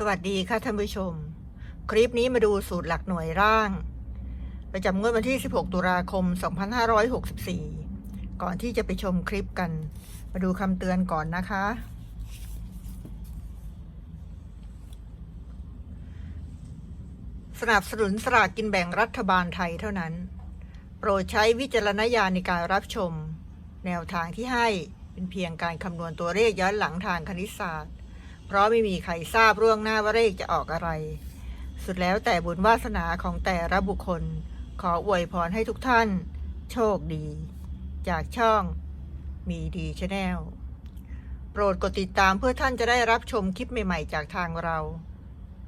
สวัสดีค่ะท่านผู้ชม คลิปนี้มาดูสูตรหลักหน่วยร่าง ประจำงวดวันที่ 16 ตุลาคม 2564 ก่อนที่จะไปชมคลิปกัน มาดูคำเตือนก่อนนะคะ สนับสนุนสลากกินแบ่งรัฐบาลไทยเท่านั้น โปรดใช้วิจารณญาณในการรับชม แนวทางที่ให้เป็นเพียงการคำนวณตัวเลขย้อนหลังทางคณิตศาสตร์ เพราะไม่มีใครทราบร่วงหน้าว่าเลขจะออกอะไร สุดแล้วแต่บุญวาสนาของแต่ละบุคคล ขออวยพรให้ทุกท่าน โชคดี จากช่องมีดีชาแนลโปรดกดติดตามเพื่อท่านจะได้รับชมคลิปใหม่ๆ จากทางเรา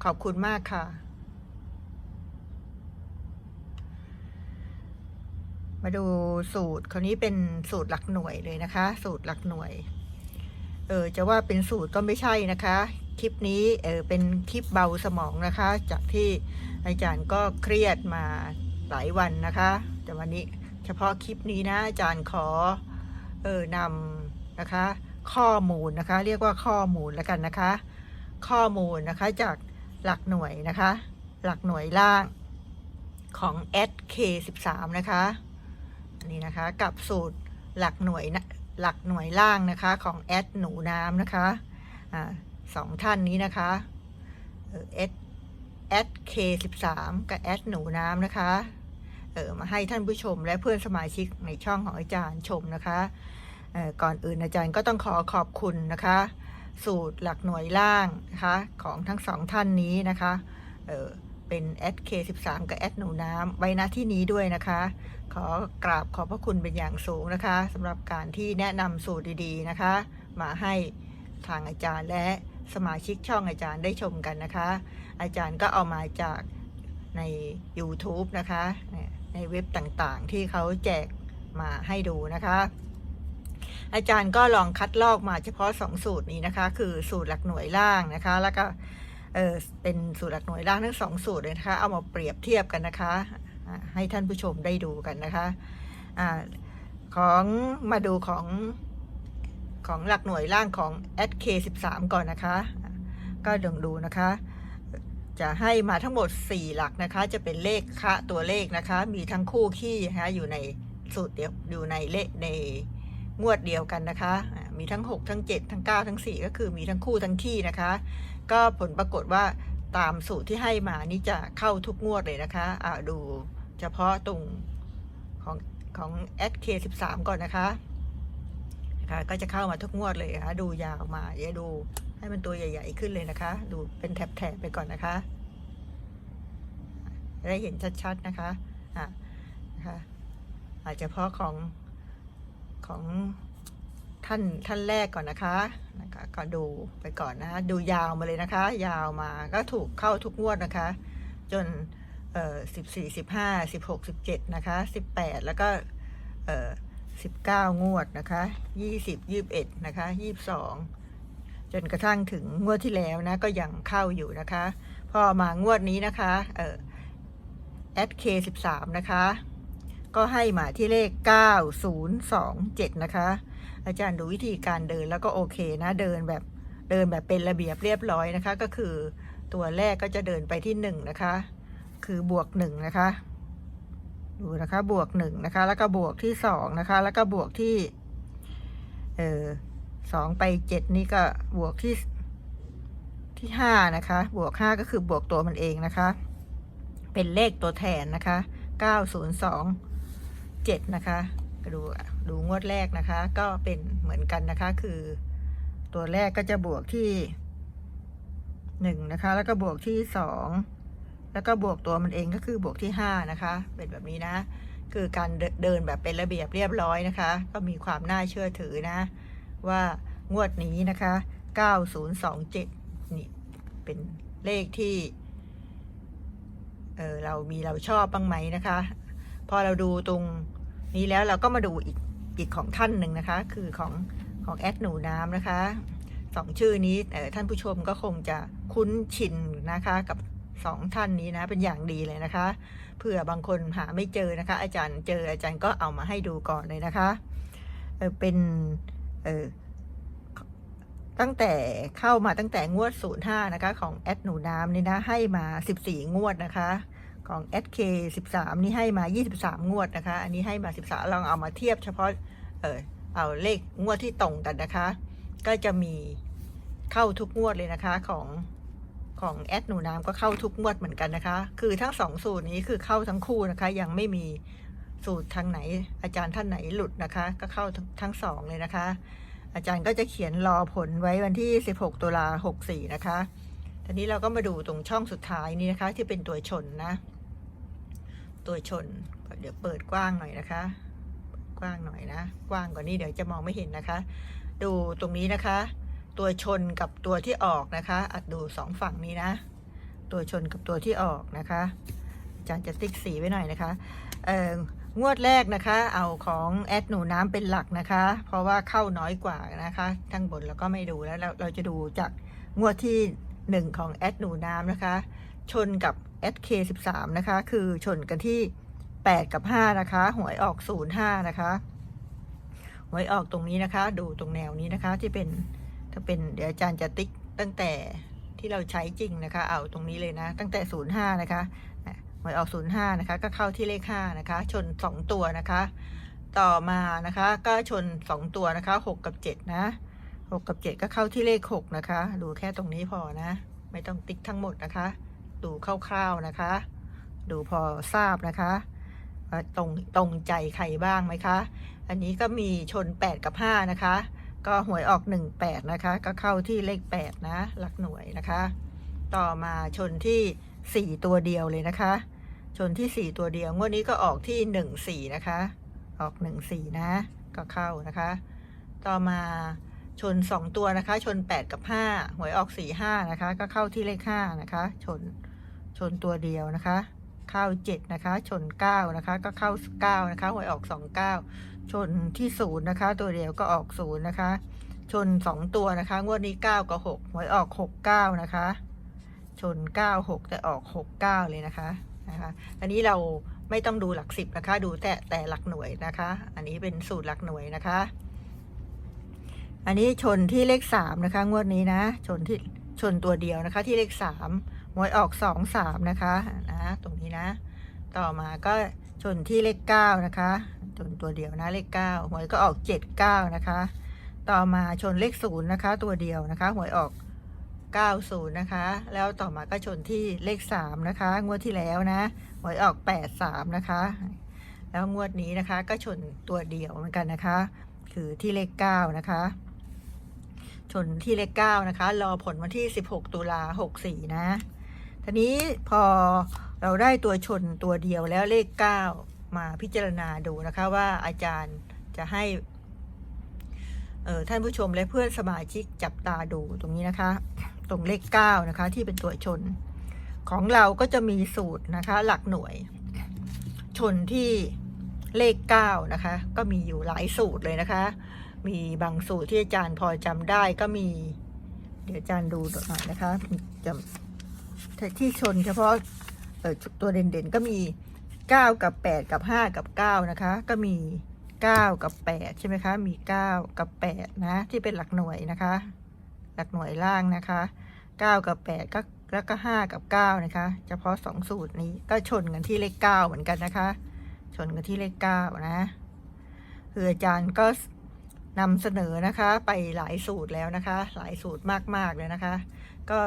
ขอบคุณมากค่ะ มาดูสูตรคราวนี้เป็นสูตรหลักหน่วยเลยนะคะ สูตรหลักหน่วย เออจะว่าเป็นสูตรก็ไม่ใช่นะคะ คลิปนี้เออเป็นคลิปเบาสมองนะคะ จากที่อาจารย์ก็เครียดมาหลายวันนะคะ แต่วันนี้เฉพาะคลิปนี้นะอาจารย์ขอเออนำนะคะ ข้อมูลนะคะ เรียกว่าข้อมูลแล้วกันนะคะ ข้อมูลนะคะจากหลักหน่วยนะคะ หลักหน่วยล่างของ SK13 นะคะอันนี้นะคะกับสูตรหลักหน่วยนะ หลักหน่วยล่างนะคะของแอดหนูน้ำนะคะอาสองท่านนี้นะคะเอสแอดเคสิบสามกับแอดหนูน้ำนะคะเออมาให้ท่านผู้ชมและเพื่อนสมาชิกในช่องของอาจารย์ชมนะคะก่อนอื่นอาจารย์ก็ต้องขอขอบคุณนะคะ สูตรหลักหน่วยล่างนะคะของทั้งสองท่านนี้นะคะเออ เป็นแอดเคสิบสามกับแอดหนูน้ำไว้ณที่นี้ด้วยนะคะ ขอกราบขอบพระคุณเป็นอย่างสูงนะคะสำหรับการที่แนะนำสูตรดีๆนะคะ มาให้ทางอาจารย์และสมาชิกช่องอาจารย์ได้ชมกันนะคะ อาจารย์ก็เอามาจากใน YouTube นะคะ ในเว็บต่างๆ ที่เขาแจกมาให้ดูนะคะ อาจารย์ก็ลองคัดลอกมาเฉพาะ 2 สูตรนี้นะคะ คือสูตรหลักหน่วยล่างนะคะ แล้วก็ เออเป็นสูตรหลักหน่วยล่างทั้งสองสูตรเลยนะคะเอามาเปรียบเทียบกันนะคะ ให้ท่านผู้ชมได้ดูกันนะคะอาของมาดูของของหลักหน่วยล่างของ SK13 ก่อนนะคะ ก็ดงดูนะคะ จะให้มาทั้งหมด 4 หลักนะคะ จะเป็นเลขคะตัวเลขนะคะ มีทั้งคู่ขี้นะคะอยู่ในสูตรเดียวอยู่ในเลขใน งวดเดียวกันนะคะ มีทั้ง 6 ทั้ง 7 ทั้ง 9 ทั้ง 4 ก็คือมีทั้งคู่ทั้งขี้นะคะ ก็ผลปรากฏว่าตามสูตรที่ให้มานี่จะเข้าทุกงวดเลยนะคะอ่าดูเฉพาะตรงของของ SK13 ก่อนนะคะนะคะ ก็จะเข้ามาทุกงวดเลยนะคะดูยาวมาเดี๋ยวดูให้มันตัวใหญ่ ๆ ขึ้นเลยนะคะ ดูเป็นแถบๆไปก่อนนะคะจะได้เห็นชัดๆนะคะอะนะคะอาจจะเฉพาะของ ของท่านท่านแรกก่อนนะคะนะคะก็ดูไปก่อนนะคะดูยาวมาเลยนะคะ ยาวมาก็ถูกเข้าทุกงวดนะคะ จนเอ่อสิบสี่สิบห้าสิบหกสิบเจ็ดนะคะสิบแปดแล้วก็เอ่อสิบเก้างวดนะคะยี่สิบยี่บเอ็ดนะคะยี่บสองจนกระทั่งถึงงวดที่แล้วนะก็ยังเข้าอยู่นะคะ พอมางวดนี้นะคะเอ่อ SK สิบสามนะคะ ก็ให้มาที่เลข 9027 นะคะ อาจารย์ดูวิธีการเดินแล้วก็โอเคนะ เดินแบบเดินแบบเป็นระเบียบเรียบร้อยนะคะ ก็คือตัวแรกก็จะเดินไปที่ 1 นะคะ คือบวก 1 นะคะ ดูนะคะบวก 1 นะคะ แล้วก็บวกที่ 2 นะคะ แล้วก็บวกที่ เออสองไป 7 นี่ก็บวกที่ที่ 5 นะคะ บวก 5 ก็คือบวกตัวมันเองนะคะ เป็นเลขตัวแทนนะคะ 902 7 นะคะดูดูงวดแรกนะคะ ก็เป็นเหมือนกันนะคะ คือตัวแรกก็จะบวกที่หนึ่งนะคะ แล้วก็บวกที่สองแล้วก็บวกตัวมันเองก็คือบวกที่ห้านะคะ เป็นแบบนี้นะ คือการเดินแบบเป็นระเบียบเรียบร้อยนะคะ ก็มีความน่าเชื่อถือนะ ว่างวดนี้นะคะ 9027 นี่เป็นเลขที่เออเรามีเราชอบบ้างไหมนะคะ พอเราดูตรงนี้แล้วเราก็มาดูอีกอีกของท่านหนึ่งนะคะ คือของของแอดหนูน้ำนะคะสองชื่อนี้เออท่านผู้ชมก็คงจะคุ้นชินนะคะกับสองท่านนี้นะเป็นอย่างดีเลยนะคะเผื่อบางคนหาไม่เจอนะคะ อาจารย์เจออาจารย์ก็เอามาให้ดูก่อนเลยนะคะเออเป็นเออตั้งแต่เข้ามาตั้งแต่งวด 05 นะคะ ของแอดหนูน้ำนี่นะให้มา 14 งวดนะคะ ของแอดเค13 นี่ให้มา 23 งวดนะคะ อันนี้ให้มา 13 ลองเอามาเทียบเฉพาะ เออเอาเลขงวดที่ตรงกันนะคะ ก็จะมีเข้าทุกงวดเลยนะคะของของแอดหนูน้ำก็เข้าทุกงวดเหมือนกันนะคะ คือทั้งสองสูตรนี้คือเข้าทั้งคู่นะคะ ยังไม่มีสูตรทางไหน อาจารย์ท่านไหนหลุดนะคะ ก็เข้าทั้งทั้งสองเลยนะคะ อาจารย์ก็จะเขียนรอผลไว้วันที่ 16 ตุลา64 นะคะทีนี้เราก็มาดูตรงช่องสุดท้ายนี้นะคะ ที่เป็นตัวชนนะ ตัวชน เดี๋ยวเปิดกว้างหน่อยนะคะ กว้างหน่อยนะ กว้างกว่านี้เดี๋ยวจะมองไม่เห็นนะคะ ดูตรงนี้นะคะ ตัวชนกับตัวที่ออกนะคะ อัดดูสองฝั่งนี้นะ ตัวชนกับตัวที่ออกนะคะอาจารย์จะติ๊กสีไว้หน่อยนะคะเอ่องวดแรกนะคะ เอาของแอดหนูน้ำเป็นหลักนะคะ เพราะว่าเข้าน้อยกว่านะคะทั้งบนเราก็ไม่ดูแล้วเราเราจะดูจากงวดที่หนึ่งของแอดหนูน้ำนะคะ ชนกับ SK13 นะคะ คือชนกันที่ 8 กับ 5 นะคะ หวยออก 05 นะคะ หวยออกตรงนี้นะคะ ดูตรงแนวนี้นะคะ ที่เป็นถ้าเป็นเดี๋ยวอาจารย์จะติ๊กตั้งแต่ที่เราใช้จริงนะคะ เอาตรงนี้เลยนะ ตั้งแต่ 05 นะคะอะหวยออก 05 นะคะ ก็เข้าที่เลข 5 นะคะ ชน 2 ตัวนะคะ ต่อมานะคะ ก็ชน 2 ตัวนะคะ 6 กับ 7 นะ 6 กับ 7 ก็เข้าที่เลข 6 นะคะ ดูแค่ตรงนี้พอนะ ไม่ต้องติ๊กทั้งหมดนะคะ ดูคร่าวๆนะคะ ดูพอทราบนะคะตรงตรงใจใครบ้างไหมคะ อันนี้ก็มีชน 8 กับ 5 นะคะ ก็หวยออก 18 นะคะ ก็เข้าที่เลข 8 นะ หลักหน่วยนะคะ ต่อมาชนที่ 4 ตัวเดียวเลยนะคะ ชนที่ 4 ตัวเดียว งวดนี้ก็ออกที่ 14 นะคะ ออก 14 นะ ก็เข้านะคะ ต่อมาชน 2 ตัวนะคะ ชน 8 กับ 5 หวยออก 45 นะคะ ก็เข้าที่เลข 5 นะคะ ชน ชนตัวเดียวนะคะ เข้า 7 นะคะ ชน 9 นะคะ ก็เข้า 9 นะคะหวยออก 29 ชนที่ 0 นะคะ ตัวเดียวก็ออก 0 นะคะ ชน 2 ตัวนะคะ งวดนี้ 9 กับ6หวยออก 69 นะคะ ชน 9 6 แต่ออก 69 เลยนะคะนะคะ อันนี้เราไม่ต้องดูหลัก 10 นะคะ ดูแต่แต่หลักหน่วยนะคะ อันนี้เป็นสูตรหลักหน่วยนะคะ อันนี้ชนที่เลข 3 นะคะ งวดนี้นะ ชนที่ชนตัวเดียวนะคะที่เลข 3 หวยออก2 3นะคะนะตรงนี้นะ ต่อมาก็ชนที่เลข9นะคะชนตัวเดียวนะเลข9หวยก็ออก7 9นะคะ ต่อมาชนเลข0นย์นะคะ ตัวเดียวนะคะหวยออก90นย์นะคะ แล้วต่อมาก็ชนที่เลข3นะคะ งวดที่แล้วนะหวยออก83นะคะ แล้วงวดนี้นะคะ ก็ชนตัวเดียวเหมือนกันนะคะ คือที่เลข9นะคะชนที่เลข9นะคะ รอผลวันที่ 16 ตุลา64 นะ ทีนี้พอเราได้ตัวชนตัวเดียวแล้วเลข 9 มาพิจารณาดูนะคะว่าอาจารย์จะให้ออท่านผู้ชมและเพื่อนสมาชิกจับตาดูตรงนี้นะคะ ตรงเลข 9 นะคะ ที่เป็นตัวชน ของเราก็จะมีสูตรนะคะ หลักหน่วย ชนที่เลข 9 นะคะ ก็มีอยู่หลายสูตรเลยนะคะ มีบางสูตรที่อาจารย์พอจำได้ก็มี เดี๋ยวอาจารย์ดูหน่อยนะคะจะ ที่ชนเฉพาะเออตัวเด่นๆก็มี 9 กับ 8 กับ 5 กับ 9 นะคะ ก็มี 9 กับ 8 ใช่ไหมคะ มี 9 กับ 8 นะ ที่เป็นหลักหน่วยนะคะ หลักหน่วยล่างนะคะ 9 กับ 8 ก็แล้วก็ 5 กับ 9 นะคะ เฉพาะ 2 สูตรนี้ก็ชนกันที่เลข 9 เหมือนกันนะคะ ชนกันที่เลข 9 นะคืออาจารย์ก็นำเสนอนะคะไปหลายสูตรแล้วนะคะ หลายสูตรมากๆเลยนะคะ ก็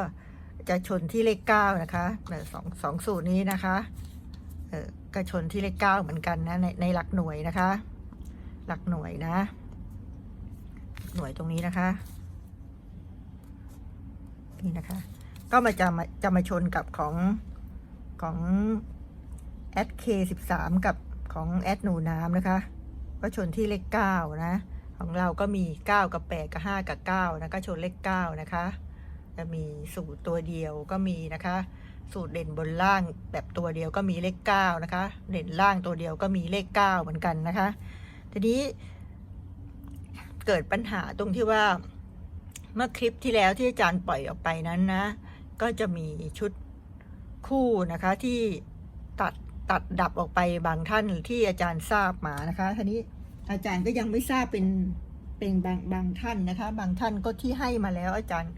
จะชนที่เลข9นะคะสองสองสูตรนี้นะคะเออก็ชนที่เลข9เหมือนกันนะในในหลักหน่วยนะคะ หลักหน่วยนะ หน่วยตรงนี้นะคะนี่นะคะ ก็มาจะมาจะมาชนกับของของแอดเคสิบสามกับของแอดหนูน้ำนะคะ ก็ชนที่เลขเก้านะ ของเราก็มีเก้ากับแปดกับห้ากับเก้านะก็ชนเลขเก้านะคะ จะมีสูตรตัวเดียวก็มีนะคะ สูตรเด่นบนล่างแบบตัวเดียวก็มีเลขเก้านะคะ เด่นล่างตัวเดียวก็มีเลขเก้าเหมือนกันนะคะ ทีนี้ เกิดปัญหาตรงที่ว่าเมื่อคลิปที่แล้วที่อาจารย์ปล่อยออกไปนั้นนะ ก็จะมีชุดคู่นะคะที่ตัดตัดดับออกไปบางท่านที่อาจารย์ทราบมานะคะทีนี้อาจารย์ก็ยังไม่ทราบเป็นเป็นบางบางท่านนะคะ บางท่านก็ที่ให้มาแล้วอาจารย์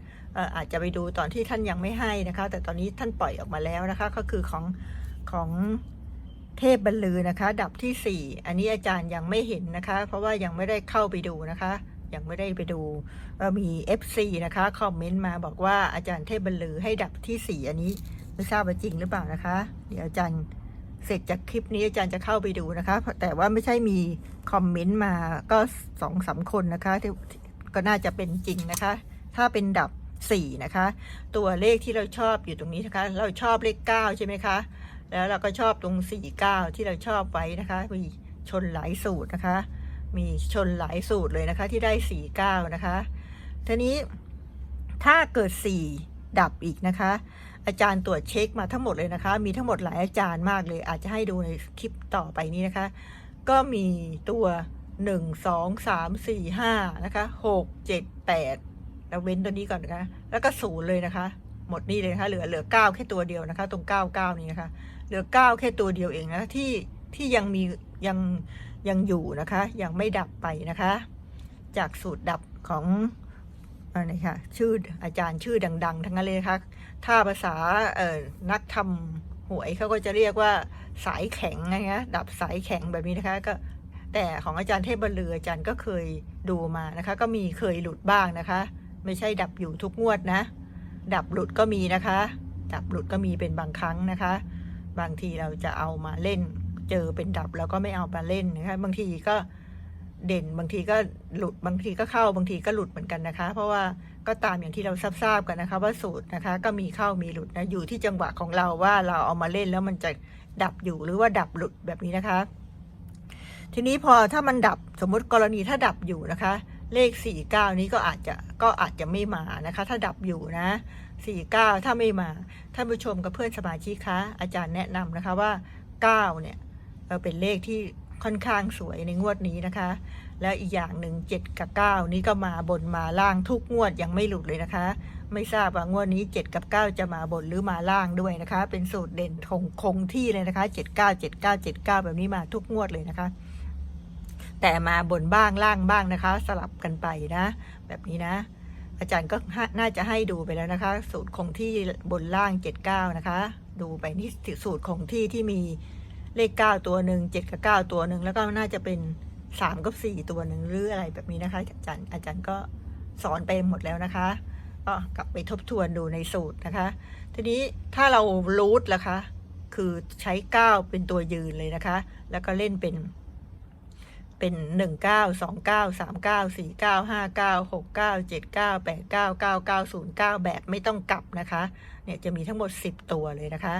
อาจจะไปดูตอนที่ท่านยังไม่ให้นะคะ แต่ตอนนี้ท่านปล่อยออกมาแล้วนะคะ ก็คือของของเทพบรรลือนะคะ ดับที่สี่อันนี้อาจารย์ยังไม่เห็นนะคะ เพราะว่ายังไม่ได้เข้าไปดูนะคะ ยังไม่ได้ไปดูมี FC นะคะคอมเมนต์มาบอกว่าอาจารย์เทพบรรลือให้ดับที่สี่อันนี้ไม่ทราบว่าจริงหรือเปล่านะคะ เดี๋ยวอาจารย์เสร็จจากคลิปนี้อาจารย์จะเข้าไปดูนะคะ แต่ว่าไม่ใช่มีคอมเมนต์มาก็สองสามคนนะคะที่ก็น่าจะเป็นจริงนะคะ ถ้าเป็นดับ สี่นะคะ ตัวเลขที่เราชอบอยู่ตรงนี้นะคะ เราชอบเลขเก้าใช่ไหมคะ แล้วเราก็ชอบตรงสี่เก้าที่เราชอบไว้นะคะ มีชนหลายสูตรนะคะ มีชนหลายสูตรเลยนะคะที่ได้สี่เก้านะคะ ทีนี้ถ้าเกิดสี่ดับอีกนะคะ อาจารย์ตรวจเช็คมาทั้งหมดเลยนะคะ มีทั้งหมดหลายอาจารย์มากเลย อาจจะให้ดูในคลิปต่อไปนี้นะคะ ก็มีตัวหนึ่งสองสามสี่ห้านะคะหก เจ็ดแล้วเว้นตัวนี้ก่อนนะคะ แล้วก็ศูนย์เลยนะคะ หมดนี่เลยนะคะ เหลือเหลือเก้าแค่ตัวเดียวนะคะ ตรงเก้าเก้านี้นะคะ เหลือเก้าแค่ตัวเดียวเองนะะที่ที่ยังมียังยังอยู่นะคะ ยังไม่ดับไปนะคะ จากสูตรดับของอะไรค่ะชื่ออาจารย์ชื่อดัง ๆ ทั้งนั้นเลยนะคะถ้าภาษาเอ่อนักทำหวยเขาก็จะเรียกว่าสายแข็งนะคะดับสายแข็งแบบนี้นะคะก็แต่ของอาจารย์เทพบรรลืออาจารย์ก็เคยดูมานะคะ ก็มีเคยหลุดบ้างนะคะ ไม่ใช่ดับอยู่ทุกงวดนะ ดับหลุดก็มีนะคะ ดับหลุดก็มีเป็นบางครั้งนะคะ บางทีเราจะเอามาเล่น เจอเป็นดับแล้วก็ไม่เอามาเล่นนะคะ บางทีก็เด่นบางทีก็หลุดบางทีก็เข้าบางทีก็หลุดเหมือนกันนะคะ เพราะว่าก็ตามอย่างที่เราทราบกันนะคะ ว่าสูตรนะคะ ก็มีเข้ามีหลุดนะอยู่ที่จังหวะของเราว่าเราเอามาเล่นแล้วมันจะดับอยู่หรือว่าดับหลุดแบบนี้นะคะ ทีนี้พอถ้ามันดับสมมติกรณีถ้าดับอยู่นะคะ เลข 49 นี้ก็อาจจะก็อาจจะไม่มานะคะ ถ้าดับอยู่นะ 49 ถ้าไม่มาท่านผู้ชมกับเพื่อนสมาชิกคะอาจารย์แนะนำนะคะว่า 9 เนี่ยเป็นเลขที่ค่อนข้างสวยในงวดนี้นะคะ แล้วอีกอย่างหนึ่ง7กับ 9 นี้ก็มาบนมาล่างทุกงวดยังไม่หลุดเลยนะคะ ไม่ทราบว่างวดนี้ 7 กับ 9 จะมาบนหรือมาล่างด้วยนะคะ เป็นสูตรเด่นคงคงที่เลยนะคะ 79 79 79 แบบนี้มาทุกงวดเลยนะคะ แต่มาบนบ้างล่างบ้างนะคะ สลับกันไปนะ แบบนี้นะ อาจารย์ก็น่าจะให้ดูไปแล้วนะคะ สูตรคงที่บนล่าง 79 นะคะ ดูไปนี่สูตรคงที่ที่มีเลข 9 ตัวหนึ่ง7กับ 9 ตัวหนึ่งแล้วก็น่าจะเป็น3กับ 4 ตัวหนึ่งหรืออะไรแบบนี้นะคะอาจารย์อาจารย์ก็สอนไปหมดแล้วนะคะ ก็กลับไปทบทวนดูในสูตรนะคะ ทีนี้ถ้าเรารูทล่ะคะ คือใช้ 9 เป็นตัวยืนเลยนะคะ แล้วก็เล่นเป็น เป็นหนึ่งเก้าสองเก้าสามเก้าสี่เก้าห้าเก้าหกเก้าเจ็ดเก้าแปดเก้าเก้าเก้าศูนย์เก้าแบบไม่ต้องกลับนะคะ เนี่ยจะมีทั้งหมดสิบตัวเลยนะคะ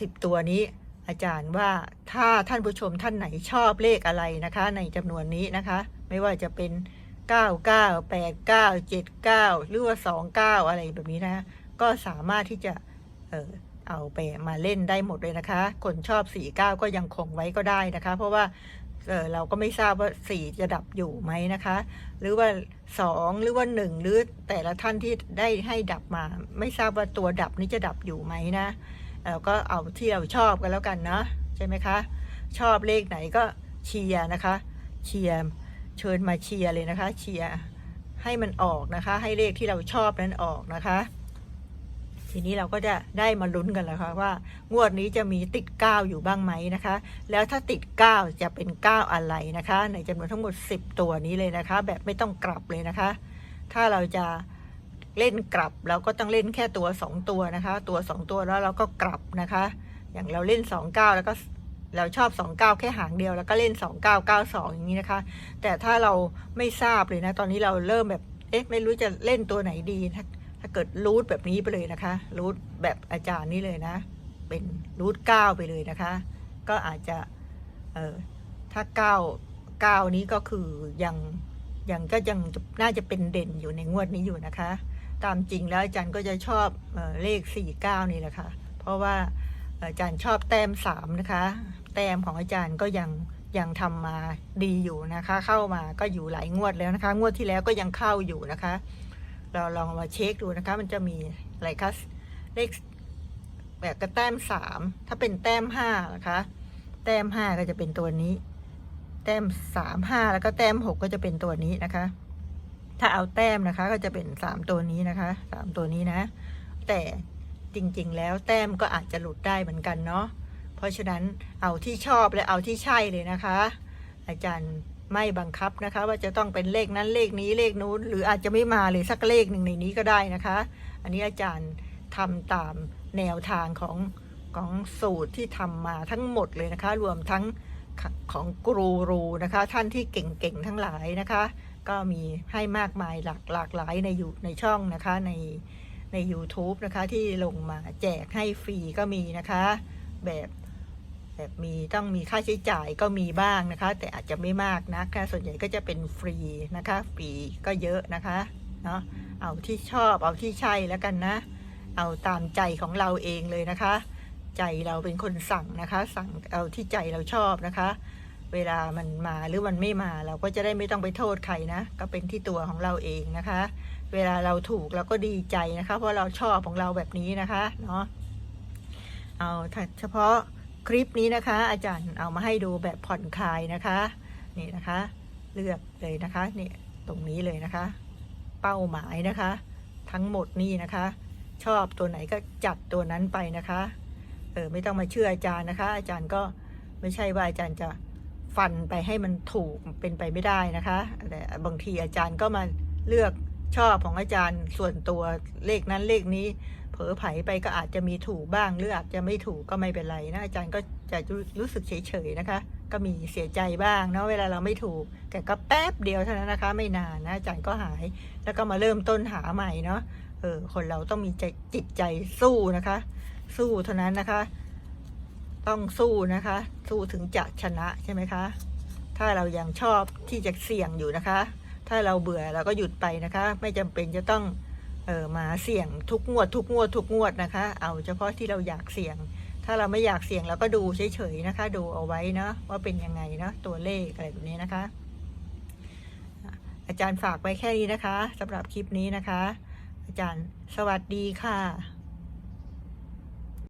สิบตัวนี้อาจารย์ว่าถ้าท่านผู้ชมท่านไหนชอบเลขอะไรนะคะ ในจำนวนนี้นะคะ ไม่ว่าจะเป็นเก้าเก้าแปดเก้าเจ็ดเก้าหรือว่าสองเก้าอะไรแบบนี้นะ ก็สามารถที่จะเออเอาไปมาเล่นได้หมดเลยนะคะ คนชอบสี่เก้าก็ยังคงไว้ก็ได้นะคะ เพราะว่า เออเราก็ไม่ทราบว่าสี่จะดับอยู่ไหมนะคะ หรือว่าสองหรือว่าหนึ่งหรือแต่ละท่านที่ได้ให้ดับมา ไม่ทราบว่าตัวดับนี้จะดับอยู่ไหมนะเราก็เอาที่เราชอบกันแล้วกันเนาะใช่ไหมคะ ชอบเลขไหนก็เชียร์นะคะเชียร์เชิญมาเชียร์เลยนะคะ เชียร์ให้มันออกนะคะ ให้เลขที่เราชอบนั้นออกนะคะ ทีนี้เราก็จะได้มาลุ้นกันแล้วค่ะว่า งวดนี้จะมีติด 9 อยู่บ้างไหมนะคะ แล้วถ้าติด 9 จะเป็น 9 อะไรนะคะ ในจำนวนทั้งหมด 10 ตัวนี้เลยนะคะ แบบไม่ต้องกลับเลยนะคะ ถ้าเราจะเล่นกลับเราก็ต้องเล่นแค่ตัว 2 ตัวนะคะ ตัว 2 ตัวแล้วเราก็กลับนะคะ อย่างเราเล่น 29 แล้วก็เราชอบ 29 แค่หางเดียวแล้วก็เล่น 2992 อย่างนี้นะคะ แต่ถ้าเราไม่ทราบเลยนะ ตอนนี้เราเริ่มแบบ เอ๊ะ ไม่รู้จะเล่นตัวไหนดี ถ้าเกิดรูทแบบนี้ไปเลยนะคะรูทแบบอาจารย์นี่เลยนะ เป็นรูทเก้าไปเลยนะคะ ก็อาจจะเออถ้าเก้าเก้านี้ก็คือยังยังก็ยังน่าจะเป็นเด่นอยู่ในงวดนี้อยู่นะคะ ตามจริงแล้วอาจารย์ก็จะชอบเออเลขสี่เก้านี่แหละค่ะ เพราะว่าอาจารย์ชอบแต้มสามนะคะ แต้มของอาจารย์ก็ยังยังทำมาดีอยู่นะคะ เข้ามาก็อยู่หลายงวดแล้วนะคะ งวดที่แล้วก็ยังเข้าอยู่นะคะ เราลองมาเช็คดูนะคะ มันจะมีอะไรคะเลขแบบกระแต้มสามถ้าเป็นแต้มห้านะคะ แต้มห้าก็จะเป็นตัวนี้ แต้มสามห้าแล้วก็แต้มหกก็จะเป็นตัวนี้นะคะ ถ้าเอาแต้มนะคะ ก็จะเป็นสามตัวนี้นะคะสามตัวนี้นะ แต่จริงๆ แล้วแต้มก็อาจจะหลุดได้เหมือนกันเนาะเพราะฉะนั้นเอาที่ชอบและเอาที่ใช่เลยนะคะ อาจารย์ ไม่บังคับนะคะ ว่าจะต้องเป็นเลขนั้นเลขนี้เลขนู้น หรืออาจจะไม่มาเลยสักเลขหนึ่งในนี้ก็ได้นะคะ อันนี้อาจารย์ทำตามแนวทางของของสูตรที่ทำมาทั้งหมดเลยนะคะ รวมทั้งของกรูรูนะคะ ท่านที่เก่งๆทั้งหลายนะคะ ก็มีให้มากมายหลากหลากหลายในอยู่ในช่องนะคะในใน u t u b e นะคะที่ลงมาแจกให้ฟรีก็มีนะคะ แบบ แบบมีต้องมีค่าใช้จ่ายก็มีบ้างนะคะ แต่อาจจะไม่มากนะคะส่วนใหญ่ก็จะเป็นฟรีนะคะ ฟรีก็เยอะนะคะเนาะเอาที่ชอบเอาที่ใช่แล้วกันนะ เอาตามใจของเราเองเลยนะคะ ใจเราเป็นคนสั่งนะคะ สั่งเอาที่ใจเราชอบนะคะ เวลามันมาหรือมันไม่มาเราก็จะได้ไม่ต้องไปโทษใครนะ ก็เป็นที่ตัวของเราเองนะคะ เวลาเราถูกเราก็ดีใจนะคะ เพราะเราชอบของเราแบบนี้นะคะเนาะเอาเฉพาะ คลิปนี้นะคะ อาจารย์เอามาให้ดูแบบผ่อนคลายนะคะ นี่นะคะ เลือกเลยนะคะนี่ตรงนี้เลยนะคะ เป้าหมายนะคะ ทั้งหมดนี่นะคะ ชอบตัวไหนก็จัดตัวนั้นไปนะคะเออไม่ต้องมาเชื่ออาจารย์นะคะ อาจารย์ก็ไม่ใช่ว่าอาจารย์จะฟันไปให้มันถูกเป็นไปไม่ได้นะคะแต่บางทีอาจารย์ก็มาเลือกชอบของอาจารย์ส่วนตัวเลขนั้นเลขนี้ ลอไผไปก็อาจจะมีถูกบ้างหรืออาจจะไม่ถูกก็ไม่เป็นไรนะอาจารย์ก็จะรู้สึกเฉยๆนะคะ ก็มีเสียใจบ้างเนาะเวลาเราไม่ถูก แต่ก็แป๊บเดียวเท่านั้นนะคะ ไม่นานนะอาจารย์ก็หายแล้วก็มาเริ่มต้นหาใหม่เนาะเออคนเราต้องมีใจจิตใจสู้นะคะ สู้เท่านั้นนะคะ ต้องสู้นะคะ สู้ถึงจะชนะใช่ไหมคะ ถ้าเรายังชอบที่จะเสี่ยงอยู่นะคะ ถ้าเราเบื่อเราก็หยุดไปนะคะ ไม่จำเป็นจะต้อง ออมาเสี่ยงทุกงวด ทุกงวด ทุกงวดนะคะ เอาเฉพาะที่เราอยากเสี่ยง ถ้าเราไม่อยากเสี่ยงเราก็ดูเฉยๆนะคะ ดูเอาไว้เนาะว่าเป็นยังไงเนาะตัวเลขอะไรแบบนี้นะคะ อาจารย์ฝากไว้แค่นี้นะคะสำหรับคลิปนี้นะคะ อาจารย์สวัสดีค่ะ